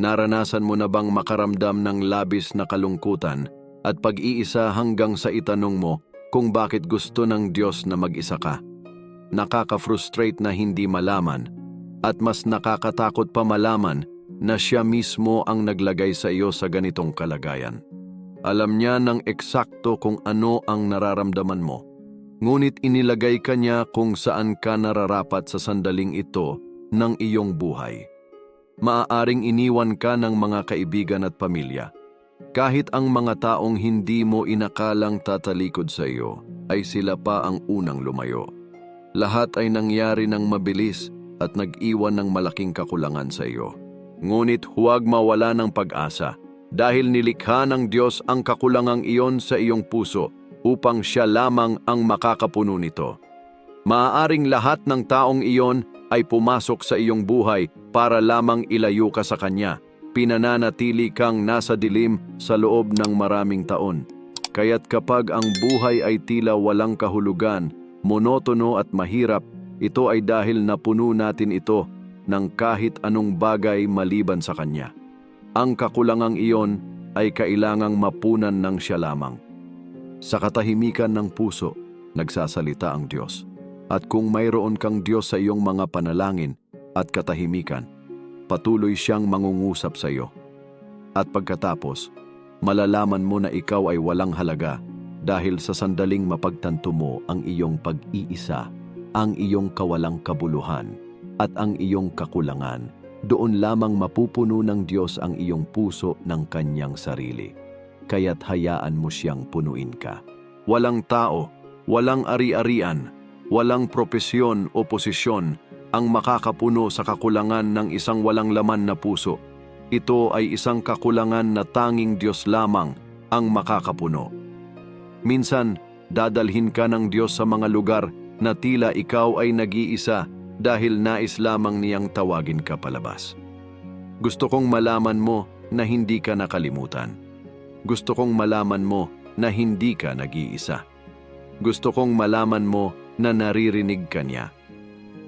Naranasan mo na bang makaramdam ng labis na kalungkutan at pag-iisa hanggang sa itanong mo kung bakit gusto ng Diyos na mag-isa ka? Nakaka-frustrate na hindi malaman at mas nakakatakot pa malaman na siya mismo ang naglagay sa iyo sa ganitong kalagayan. Alam niya ng eksakto kung ano ang nararamdaman mo. Ngunit inilagay ka niya kung saan ka nararapat sa sandaling ito ng iyong buhay. Maaaring iniwan ka ng mga kaibigan at pamilya. Kahit ang mga taong hindi mo inakalang tatalikod sa iyo, ay sila pa ang unang lumayo. Lahat ay nangyari ng mabilis at nag-iwan ng malaking kakulangan sa iyo. Ngunit huwag mawala ng pag-asa dahil nilikha ng Diyos ang kakulangang iyon sa iyong puso upang siya lamang ang makakapuno nito. Maaaring lahat ng taong iyon ay pumasok sa iyong buhay para lamang ilayo ka sa Kanya. Pinananatili kang nasa dilim sa loob ng maraming taon. Kaya't kapag ang buhay ay tila walang kahulugan, monotono at mahirap, ito ay dahil napuno natin ito ng kahit anong bagay maliban sa Kanya. Ang kakulangang iyon ay kailangang mapunan ng siya lamang. Sa katahimikan ng puso, nagsasalita ang Diyos. At kung mayroon kang Diyos sa iyong mga panalangin at katahimikan, patuloy siyang mangungusap sa iyo. At pagkatapos, malalaman mo na ikaw ay walang halaga dahil sa sandaling mapagtanto mo ang iyong pag-iisa, ang iyong kawalang kabuluhan, at ang iyong kakulangan. Doon lamang mapupuno ng Diyos ang iyong puso ng kanyang sarili. Kaya't hayaan mo siyang punuin ka. Walang tao, walang ari-arian, walang propesyon o posisyon ang makakapuno sa kakulangan ng isang walang laman na puso. Ito ay isang kakulangan na tanging Diyos lamang ang makakapuno. Minsan, dadalhin ka ng Diyos sa mga lugar na tila ikaw ay nag-iisa dahil nais lamang niyang tawagin ka palabas. Gusto kong malaman mo na hindi ka nakalimutan. Gusto kong malaman mo na hindi ka nag-iisa. Gusto kong malaman mo na naririnig ka niya.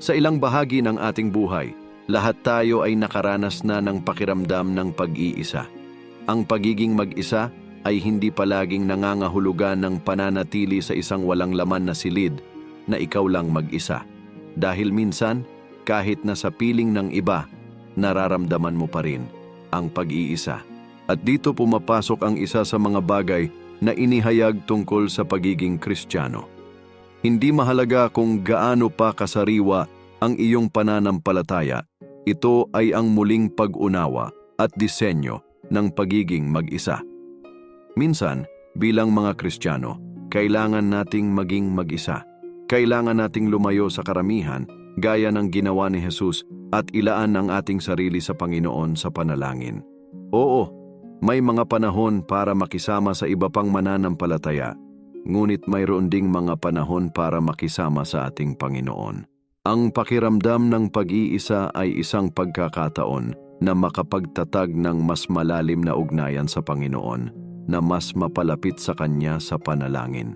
Sa ilang bahagi ng ating buhay, lahat tayo ay nakaranas na ng pakiramdam ng pag-iisa. Ang pagiging mag-isa ay hindi palaging nangangahulugan ng pananatili sa isang walang laman na silid na ikaw lang mag-isa. Dahil minsan, kahit na sa piling ng iba, nararamdaman mo pa rin ang pag-iisa. At dito pumapasok ang isa sa mga bagay na inihayag tungkol sa pagiging kristyano. Hindi mahalaga kung gaano pa kasariwa ang iyong pananampalataya, ito ay ang muling pag-unawa at disenyo ng pagiging mag-isa. Minsan, bilang mga Kristiyano, kailangan nating maging mag-isa. Kailangan nating lumayo sa karamihan gaya ng ginawa ni Jesus at ilaan ang ating sarili sa Panginoon sa panalangin. Oo, may mga panahon para makisama sa iba pang mananampalataya, ngunit mayroon ding mga panahon para makisama sa ating Panginoon. Ang pakiramdam ng pag-iisa ay isang pagkakataon na makapagtatag ng mas malalim na ugnayan sa Panginoon na mas mapalapit sa Kanya sa panalangin.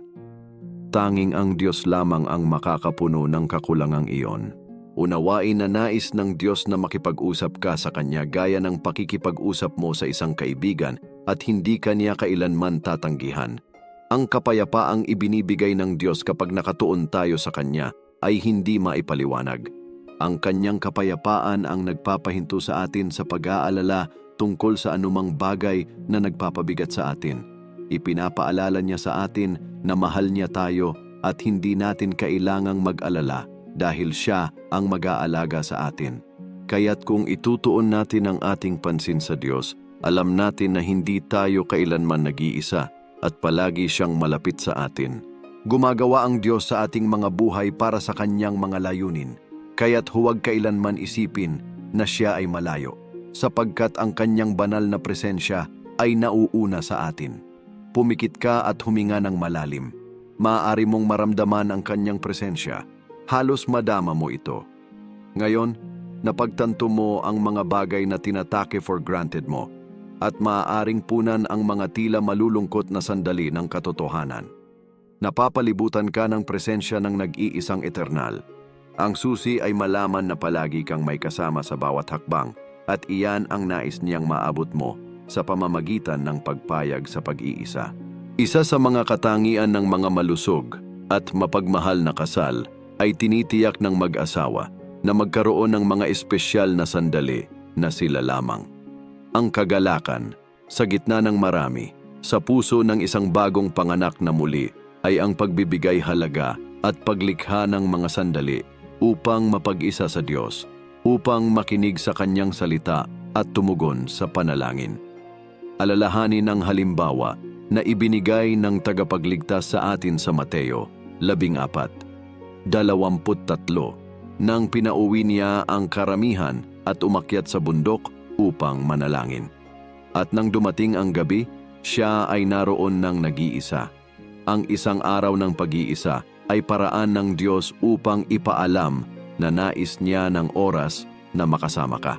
Tanging ang Diyos lamang ang makakapuno ng kakulangang iyon. Unawain na nais ng Diyos na makipag-usap ka sa Kanya gaya ng pakikipag-usap mo sa isang kaibigan at hindi Kanya kailanman tatanggihan. Ang kapayapaang ibinibigay ng Diyos kapag nakatuon tayo sa Kanya ay hindi maipaliwanag. Ang Kanyang kapayapaan ang nagpapahinto sa atin sa pag-aalala tungkol sa anumang bagay na nagpapabigat sa atin. Ipinapaalala niya sa atin na mahal niya tayo at hindi natin kailangang mag-alala dahil siya ang mag-aalaga sa atin. Kaya't kung itutuon natin ang ating pansin sa Diyos, alam natin na hindi tayo kailanman nag-iisa at palagi siyang malapit sa atin. Gumagawa ang Diyos sa ating mga buhay para sa kanyang mga layunin, kaya't huwag kailanman isipin na siya ay malayo, sapagkat ang kanyang banal na presensya ay nauuna sa atin. Pumikit ka at huminga ng malalim. Maaari mong maramdaman ang kanyang presensya. Halos madama mo ito. Ngayon, napagtanto mo ang mga bagay na tinatake for granted mo at maaaring punan ang mga tila malulungkot na sandali ng katotohanan. Napapalibutan ka ng presensya ng nag-iisang eternal. Ang susi ay malaman na palagi kang may kasama sa bawat hakbang at iyan ang nais niyang maabot mo sa pamamagitan ng pagpayag sa pag-iisa. Isa sa mga katangian ng mga malusog at mapagmahal na kasal ay tinitiyak ng mag-asawa na magkaroon ng mga espesyal na sandali na sila lamang. Ang kagalakan, sa gitna ng marami, sa puso ng isang bagong panganak na muli ay ang pagbibigay halaga at paglikha ng mga sandali upang mapag-isa sa Diyos, upang makinig sa Kanyang salita at tumugon sa panalangin. Alalahanin ang halimbawa na ibinigay ng tagapagligtas sa atin sa Mateo, 14, 23, nang pinauwi niya ang karamihan at umakyat sa bundok upang manalangin. At nang dumating ang gabi, siya ay naroon ng nag-iisa. Ang isang araw ng pag-iisa ay paraan ng Diyos upang ipaalam na nais niya ng oras na makasama ka.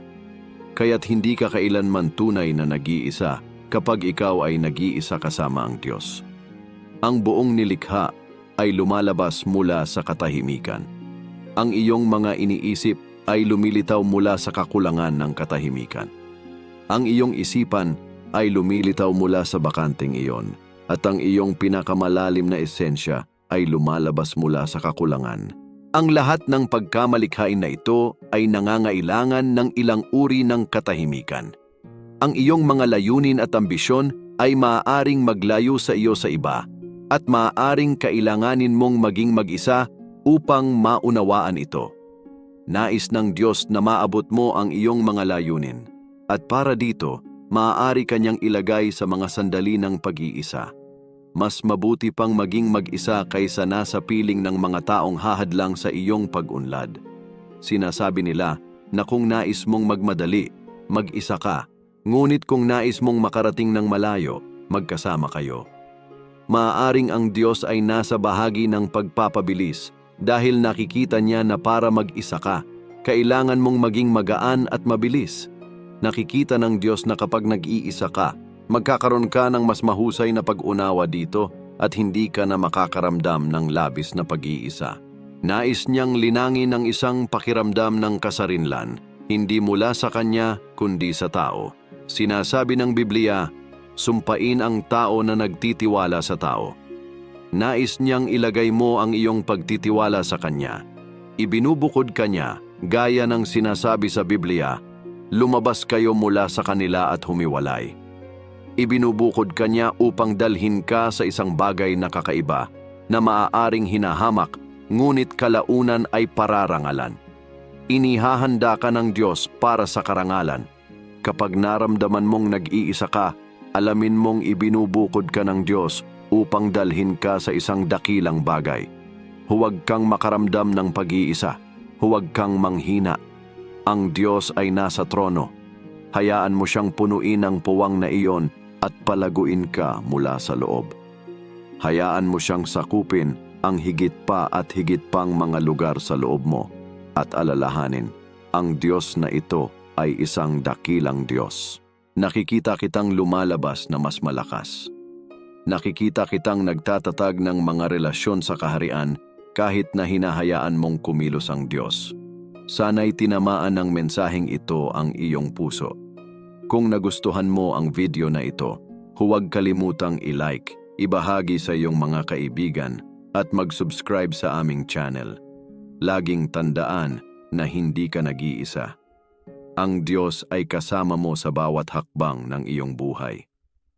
Kaya't hindi ka kailanman tunay na nag-iisa kapag ikaw ay nag-iisa kasama ang Diyos. Ang buong nilikha ay lumalabas mula sa katahimikan. Ang iyong mga iniisip ay lumilitaw mula sa kakulangan ng katahimikan. Ang iyong isipan ay lumilitaw mula sa bakanting iyon at ang iyong pinakamalalim na esensya ay lumalabas mula sa kakulangan. Ang lahat ng pagkamalikhain na ito ay nangangailangan ng ilang uri ng katahimikan. Ang iyong mga layunin at ambisyon ay maaaring maglayo sa iyo sa iba at maaaring kailanganin mong maging mag-isa upang maunawaan ito. Nais ng Diyos na maabot mo ang iyong mga layunin at para dito, maaari kanyang ilagay sa mga sandali ng pag-iisa. Mas mabuti pang maging mag-isa kaysa nasa piling ng mga taong hahadlang sa iyong pag-unlad. Sinasabi nila na kung nais mong magmadali, mag-isa ka, ngunit kung nais mong makarating ng malayo, magkasama kayo. Maaaring ang Diyos ay nasa bahagi ng pagpapabilis dahil nakikita niya na para mag-isa ka, kailangan mong maging magaan at mabilis. Nakikita ng Diyos na kapag nag-iisa ka, magkakaroon ka ng mas mahusay na pag-unawa dito at hindi ka na makakaramdam ng labis na pag-iisa. Nais niyang linangin ang isang pakiramdam ng kasarinlan, hindi mula sa kanya kundi sa tao. Sinasabi ng Biblia, sumpain ang tao na nagtitiwala sa tao. Nais niyang ilagay mo ang iyong pagtitiwala sa kanya. Ibinubukod ka niya, gaya ng sinasabi sa Biblia, lumabas kayo mula sa kanila at humiwalay. Ibinubukod ka niya upang dalhin ka sa isang bagay na kakaiba na maaaring hinahamak ngunit kalaunan ay pararangalan. Inihahanda ka ng Diyos para sa karangalan. Kapag naramdaman mong nag-iisa ka, alamin mong ibinubukod ka ng Diyos upang dalhin ka sa isang dakilang bagay. Huwag kang makaramdam ng pag-iisa. Huwag kang manghina. Ang Diyos ay nasa trono. Hayaan mo siyang punuin ang puwang na iyon at palaguin ka mula sa loob. Hayaan mo siyang sakupin ang higit pa at higit pang mga lugar sa loob mo at alalahanin, ang Diyos na ito ay isang dakilang Diyos. Nakikita kitang lumalabas na mas malakas. Nakikita kitang nagtatatag ng mga relasyon sa kaharian kahit na hinahayaan mong kumilos ang Diyos. Sana'y tinamaan ng mensaheng ito ang iyong puso. Kung nagustuhan mo ang video na ito, huwag kalimutang i-like, ibahagi sa iyong mga kaibigan at mag-subscribe sa aming channel. Laging tandaan na hindi ka nag-iisa. Ang Diyos ay kasama mo sa bawat hakbang ng iyong buhay.